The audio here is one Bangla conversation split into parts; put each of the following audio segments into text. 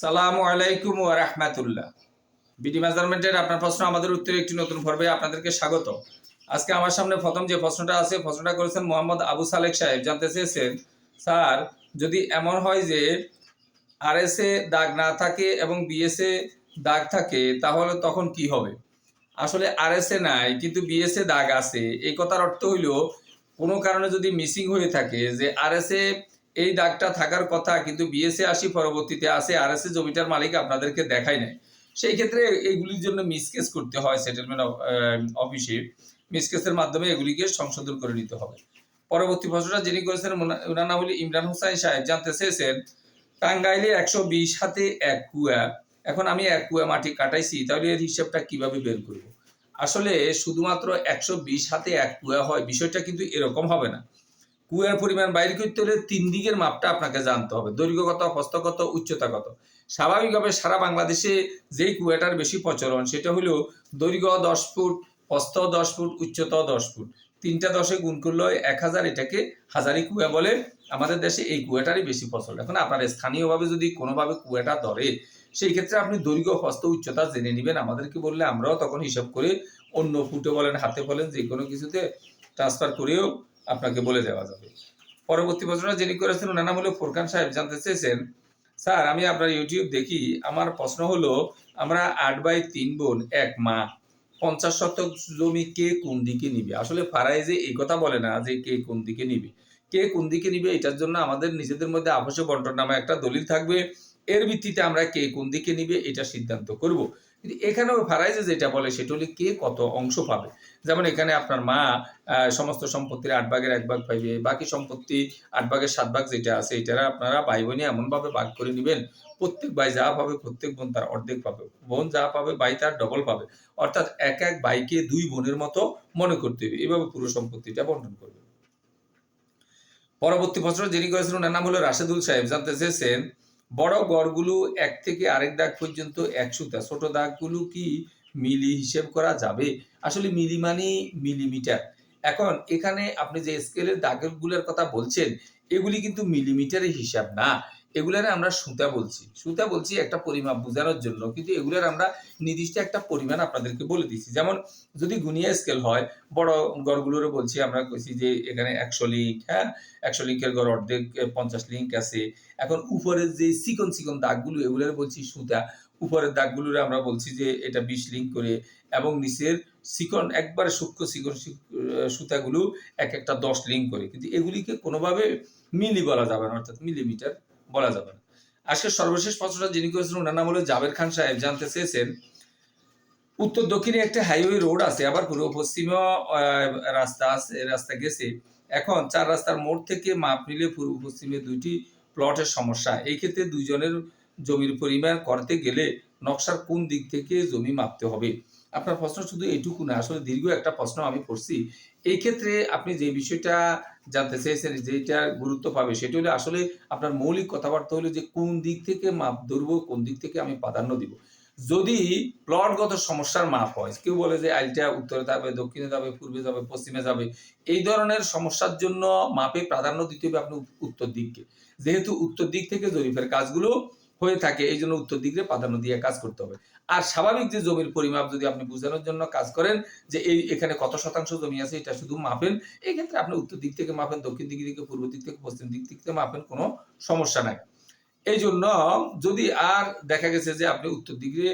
সালামু আলাইকুম ও রাহমাতুল্লাহ। বিডি মেজারমেন্টের আপনার প্রশ্ন, আমাদের উত্তরে একটি নতুন পর্বে আপনাদেরকে স্বাগত। আজকে আমার সামনে প্রথম যে প্রশ্নটা আছে, প্রশ্নটা করেছেন মোহাম্মদ আবু সালেক সাহেব। জানতে চেয়েছেন, স্যার, যদি এমন হয় যে আর এস এ দাগ না থাকে এবং বিএসএ দাগ থাকে, তাহলে তখন কি হবে? আসলে আর এস এ নাই, কিন্তু বিএসএ দাগ আছে। এই কথার অর্থ হইল, কোনো কারণে যদি মিসিং হয়ে থাকে, যে আরএসএ এই দাগটা থাকার কথা কিন্তু বিএসএ আসি পরবর্তীতে আসে আরএসএ জমিটার মালিক আপনাদেরকে দেখায় নাই। সেই ক্ষেত্রে এইগুলির জন্য মিসকেস করতে হয় সেটেলমেন্ট অফিসে মিসকেসের মাধ্যমে এগুলিকে সংশোধন করে নিতে হবে। পরবর্তী প্রশ্নটা যিনি করেছেন ওনা- ওনার নাম হলো ইমরান হুসাইন সাহেব। জানতে চেয়েছেন, টাঙ্গাইলে একশো বিশ হাতে এক কুয়া। এখন আমি এক কুয়া মাটি কাটাইছি, তাহলে এর হিসাবটা কীভাবে বের করব? আসলে শুধুমাত্র একশো বিশ হাতে এক কুয়া হয়, বিষয়টা কিন্তু এরকম হবে না। কুয়ার পরিমাণ বাইরে করতে হলে তিন দিকের মাপটা আপনাকে জানতে হবে। দৈর্ঘ্য কত হস্ত কত উচ্চতা কত স্বাভাবিকভাবে সারা বাংলাদেশে যেই কুয়াটার বেশি প্রচলন, সেটা হলো দৈর্ঘ্য দশ ফুট, হস্ত দশ ফুট, উচ্চতা দশ ফুট। তিনটা দশে গুণ করলে এক হাজার, এটাকে হাজারি কুয়া বলে। আমাদের দেশে এই কুয়াটারই বেশি ফসল এখন আপনার স্থানীয়ভাবে যদি কোনোভাবে কুয়াটা ধরে, সেই ক্ষেত্রে আপনি দৈর্ঘ্য, হস্ত, উচ্চতা জেনে নেবেন। আমাদেরকে বললে আমরাও তখন হিসাব করে অন্য ফুটে বলেন, হাতে বলেন, যে কোনো কিছুতে ট্রান্সফার করেও আপনাকে বলে দেওয়া যাবে। পরবর্তী প্রশ্নটা যিনি করেছেন, ওনার নাম ফোরকান সাহেব। জানতে চেয়েছেন, স্যার, আমি আপনার ইউটিউব দেখি। আমার প্রশ্ন হলো, আমরা আট বাই তিন বোন, এক মা, পঞ্চাশ শতক জমি কে কোন দিকে নিবে? আসলে ফারাই যে এই কথা বলে না যে কে কোন দিকে নিবে। কে কোন দিকে নিবে, এটার জন্য আমাদের নিজেদের মধ্যে আবশ্যক বন্টন নামে একটা দলিল থাকবে। এর ভিত্তিতে আমরা কে কোন দিকে নিবে, এটা সিদ্ধান্ত করব। কিন্তু এখানেও ফারাইজে যেটা বলে সেটা হলে কে কত অংশ পাবে? যেমন এখানে আপনার মা সমস্ত সম্পত্তির আট ভাগের এক ভাগ পাইবে। বাকি সম্পত্তি আট ভাগের সাত ভাগ যেটা আছে, এটারা আপনারা ভাই বোনে এমনভাবে ভাগ করে নেবেন। প্রত্যেক ভাই যা পাবে, প্রত্যেক বোন তার অর্ধেক পাবে। বোন যা পাবে, ভাই তার ডবল পাবে। অর্থাৎ এক এক ভাইকে দুই বোনের মতো মনে করতে হবে। এভাবে পুরো সম্পত্তিটা বন্টন করবে পরবর্তী বছর যিনি করেছেন, ওনার নাম হলো রাশেদুল সাহেব। জানতে চেয়েছেন বড় গড়গুলো এক থেকে আরেক দাগ পর্যন্ত এক সুতা ছোট দাগগুলো কি মিলি হিসেব করা যাবে? আসলে মিলি মানে মিলিমিটার। এখন এখানে আপনি যে স্কেলের দাগেরগুলোর কথা বলছেন, এগুলি কিন্তু মিলিমিটারের হিসাব না। এগুলার আমরা সুতা বলছি। সুতা বলছি একটা পরিমাপ বোঝানোর জন্য, কিন্তু এগুলার আমরা নির্দিষ্ট একটা পরিমাণ আপনাদেরকে বলে দিচ্ছি যেমন যদি গুনিয়া স্কেল হয়, বড় গড়গুলোরও বলছি, আমরা কইছি যে এখানে একশো লিঙ্ক হ্যাঁ? একশো লিঙ্কের গড় অর্ধেক পঞ্চাশ লিঙ্ক আছে। এখন উপরের যে সিকন সিকন দাগগুলো, এগুলোর বলছি সুতা। উপরের দাগগুলোর আমরা বলছি যে এটা বিশ লিঙ্ক করে, এবং নিচের সিকন একবারে সূক্ষ্ম সিকন সুতাগুলো এক একটা দশ লিঙ্ক করে। কিন্তু এগুলিকে কোনোভাবে মিলি বলা যাবে না, অর্থাৎ মিলিমিটার বলা যাবে না। আজকে সর্বশেষ প্রশ্নটা যিনি করেছেন, ওনার নাম হলো জাবের খান সাহেব। জানতে চেয়েছেন, উত্তর দক্ষিণে একটা হাইওয়ে রোড আছে, আবার পূর্ব পশ্চিমে রাস্তা আছে, রাস্তা গেছে। এখন চার রাস্তার মোড় থেকে মাপ নিলে পূর্ব পশ্চিমে দুইটি প্লটের সমস্যা। এই ক্ষেত্রে দুইজনের জমির পরিমাণ করতে গেলে নকশার কোন দিক থেকে জমি মাপতে হবে? আপনার প্রশ্ন শুধু এইটুকু না, আসলে দীর্ঘ একটা প্রশ্ন আমি করছি। এই ক্ষেত্রে আপনি যে বিষয়টা জানতে চেয়েছেন, যেটা গুরুত্ব পাবে, সেটা হলো আসলে আপনার মৌলিক কথাবার্তা হলো যে কোন দিক থেকে মাপ ধরবো, কোন দিক থেকে আমি প্রাধান্য দিব। যদি প্লটগত সমস্যার মাপ হয়, কেউ বলে যে আইলটা উত্তরে যাবে, দক্ষিণে যাবে, পূর্বে যাবে, পশ্চিমে যাবে, এই ধরনের সমস্যার জন্য মাপে প্রাধান্য দিতে হবে আপনি উত্তর দিককে। যেহেতু উত্তর দিক থেকে জরিপের কাজগুলো হয়ে থাকে, এই জন্য উত্তর দিকে প্রাধান্য দিয়ে কাজ করতে হবে। আর স্বাভাবিক যে জমির পরিমাপ যদি আপনি বোঝানোর জন্য কাজ করেন, যে এই এখানে কত শতাংশ জমি আছে, এটা শুধু মাপেন এই ক্ষেত্রে আপনি উত্তর দিক থেকে মাপেন, দক্ষিণ দিক থেকে পূর্ব দিক থেকে পশ্চিম দিক থেকে মাপেন, কোনো সমস্যা নাই। এই জন্য যদি আর দেখা গেছে যে আপনি উত্তর দিকে,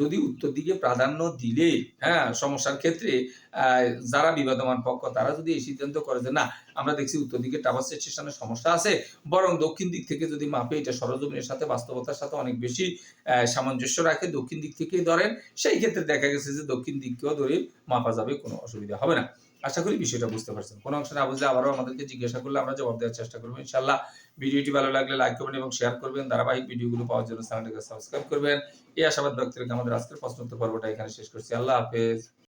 যদি উত্তর দিকে প্রাধান্য দিলে হ্যাঁ সমস্যার ক্ষেত্রে যারা বিবাদমান পক্ষ, তারা যদি এই সিদ্ধান্ত করে যে না, আমরা দেখছি উত্তর দিকে টাওয়ার স্টেশনের সমস্যা আছে, বরং দক্ষিণ দিক থেকে যদি মাপে এটা সরজমিনের সাথে বাস্তবতার সাথে অনেক বেশি সামঞ্জস্য রাখে দক্ষিণ দিক থেকেই ধরেন, সেই ক্ষেত্রে দেখা গেছে যে দক্ষিণ দিককেও ধরে মাপা যাবে, কোনো অসুবিধা হবে না। আশা করি বিষয়টা বুঝতে পারছেন। কোনো অংশ না বুঝলে আবারও আমাদেরকে জিজ্ঞাসা করলে আমরা জবাব দেওয়ার চেষ্টা করব। ইনশাল্লাহ ভিডিওটি ভালো লাগলে লাইক করবেন এবং শেয়ার করবেন। ধারাবাহিক ভিডিওগুলো পাওয়ার জন্য চ্যানেলটিকে সাবস্ক্রাইব করবেন। এই আশাবাদ ব্যক্তি আমাদের আজকের প্রশ্ন উত্তর পর্বটা এখানে শেষ করছি। আল্লাহ হাফেজ।